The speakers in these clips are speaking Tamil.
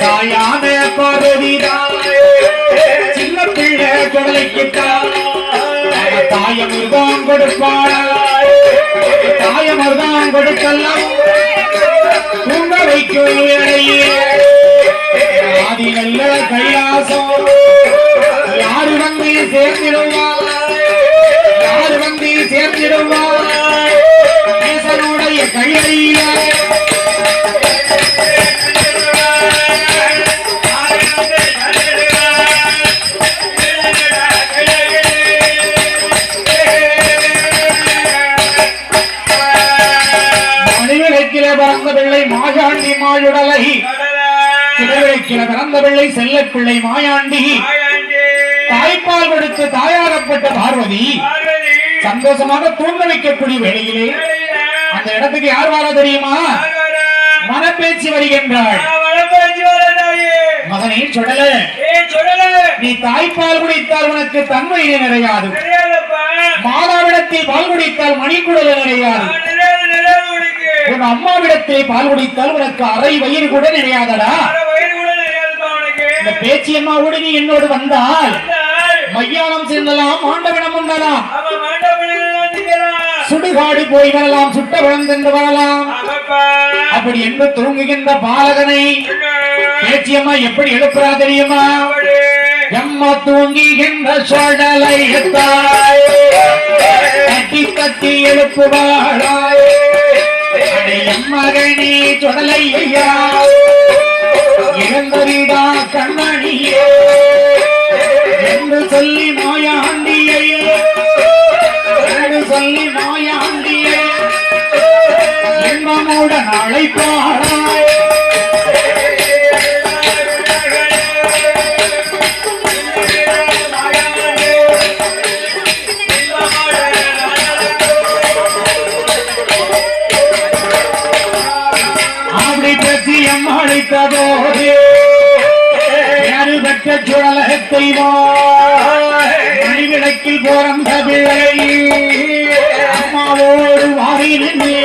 தாயான பார்வதிதான் சின்ன பிள்ளை குடலைக்கிட்டான் தாயமிர்தான் கொடுப்பாள் தாயமர்தான் கொடுக்கலாம். தூங்க வைக்கும் வேளையே ஆதி நல்ல கைலாசம். யாரு வந்து சேர்ந்திடுவா யாரு வந்து சேர்ந்திடுவா ஈசனுடைய கையில பிறந்த பிள்ளை மாயாண்டி மாயுடலை திருவிளக்கில பிறந்த பிள்ளை செல்லப்பிள்ளை மாயாண்டி. தாய்ப்பால் கொடுத்து தாயாரப்பட்ட பார்வதி. சந்தோஷமாக தூங்க வைக்கக்கூடிய வேளையிலே அந்த இடத்துக்கு யார் வாழ தெரியுமா? மனப்பேச்சு வருகின்றாள். மகனே சுடல நீ தாய்ப்பால் குடித்தால் உனக்கு தன்மை நிறையாது. மாதாவிடத்தில் பால் குடித்தால் மணிக்குடல் நிறையாது உன் அம்மாவிடத்தில் பால் குடித்தால் உனக்கு அரை வயிறு கூட நிறையாதடா இந்த பேச்சியம்மாவோடு நீ என்னோடு வந்தால் மையானம் செல்லலாம் ஆண்டவனம் உண்ணலாம் சுடுகாடு போய் வரலாம் சுட்ட விழுந்தென்று வரலாம். அப்படி என்று தூங்குகின்ற பாலகனை பேச்சியம்மா எப்படி எழுப்புறா தெரியுமா? அம்மா தூங்குகின்ற சடலை தாய் கட்டி தட்டி எழுப்புவாளாய். அடே எம்மகனே சுடலை ஐயா இறந்தறிடா கண்ணாடியே. என்று சொல்லி மாயாண்டியை என்று சொல்லி மாயாண்டியை இன்பமுடன் நாளை அப்படி அம்மாளித்த போது யாரு சுழலகத்தை மணிவிளக்கில் போறந்த பிள்ளை அம்மாவோடு வாரி நின்று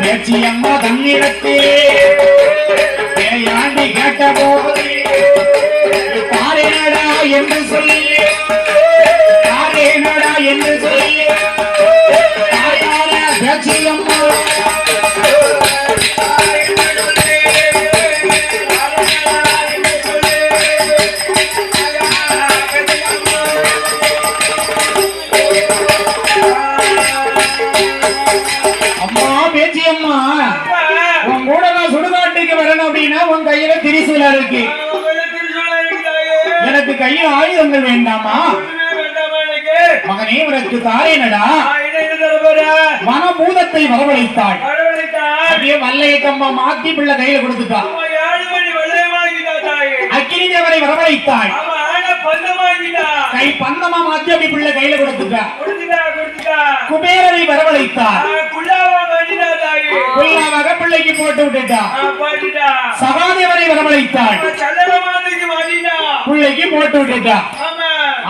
பேச்சி அம்மா தன்னிடத்திலே பேயாண்டி கேட்ட போது தாரேனடா என்று சொல்லி இருக்கு எனக்கு கையில் ஆயுதங்கள் வேண்டாமா? மகனே உனக்கு தாரேனடா மனபூதத்தை வரவழைத்தாள் அப்படியே வல்லையக்கம்மா மாத்தி பிள்ளை கையில கொடுத்துட்டா. அக்கினி தேவரை வரவழைத்தாள் கை பந்தமா மாத்தி அப்படி பிள்ளை கையில கொடுத்துட்டா. குபேரரை வரவழைத்தாள் பிள்ளைக்கு போட்டு விட்டுட்டா. சகாதேவரை வரவழைத்தாள். பிள்ளைக்கு போட்டு விட்டுட்டா.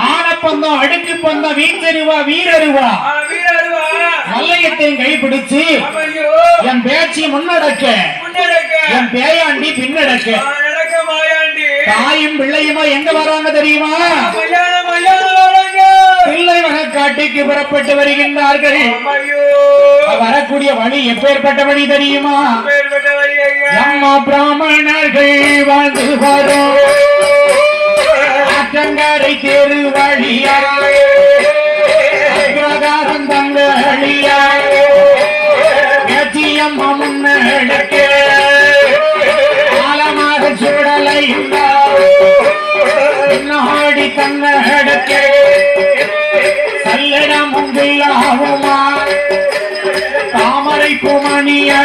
ஆனப்பந்தம் அடுக்கு பந்தம் வீச்சருவா வீரருவா மல்லையத்தையும் கைப்பிடிச்சு என் பேச்சு முன்னடக்க. என் பேயாண்டி பின்னடக்க. தாயும் பிள்ளையுமா எங்க வராங்க தெரியுமா? பிள்ளை வனக்காட்டுக்கு புறப்பட்டு வருகின்றார்கள். வரக்கூடிய வழி எப்பேற்பட்ட வழி தெரியுமா? அம்மா பிராமணர்கள் வாழ்ந்து வரும்.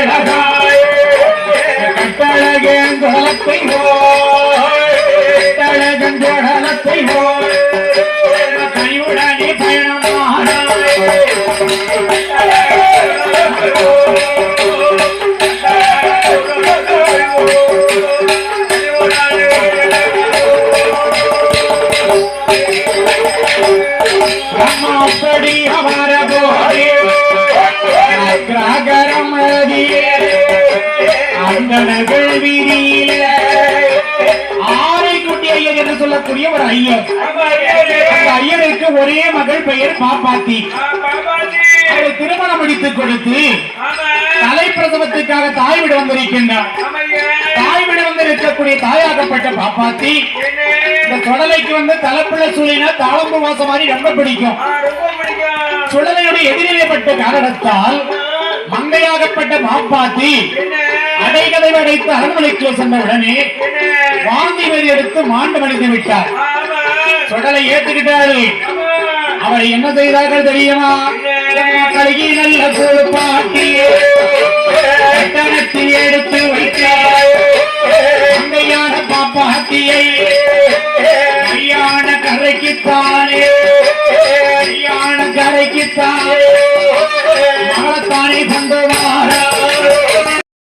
பூமணி அழகாய் கட்டழகேந்தோலத்தை கட்டழகந்தோடலத்தை கையுடனே பயணமானாய் அந்தனர்கள் ஆரை ஆரைக்குட்டி ஐயர் என்று சொல்லக்கூடிய ஒரு ஐயர் அந்த ஐயருக்கு ஒரே மகள் பெயர் பாப்பாத்தி. அவரை திருமணம் முடித்துக் கொடுத்து தலைப்பிரசவத்துக்காக தாய் விட வந்திருக்கின்றார். தாய் விட வந்திருக்கக்கூடிய தாயாகப்பட்ட பாப்பாத்தி. இந்த சுடலைக்கு வந்து தலைப்பிள்ள சூழினா தாளம்பு வாசம் மாதிரி ரொம்ப பிடிக்கும். சுடலையுடைய எதிரிலேப்பட்ட காரணத்தால் மங்கையாகப்பட்ட பாப்பாத்தி அடைகதை அடைத்து அரண்மனைக்கு சென்ற உடனே வாந்தி வரி எடுத்து மாண்டு மடித்து விட்டார். சுடலை ஏத்துக்கிட்டாரு அவரை என்ன செய்தார்கள் தெரியுமா? கழுகி நல்ல கூழ் பாட்டி எடுத்து